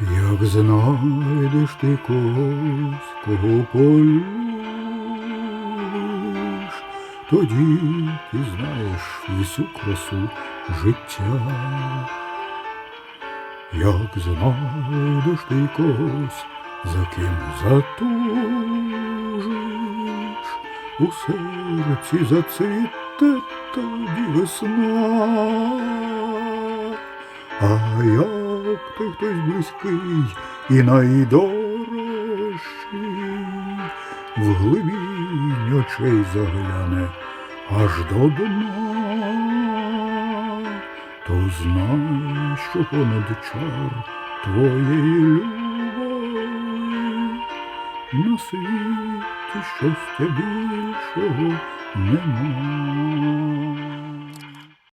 Як знайдеш ти когось, кого полюбиш, тоді ти знаєш всю красу життя. Як знайдеш ти когось, за ким затужиш, у серці зацвіте тоді весна. А як ти хтось близький і найдорожчий, в глибінь очей загляне аж до дна, то знай, що понад чар твоєї любові. На світі щастя більшого нема.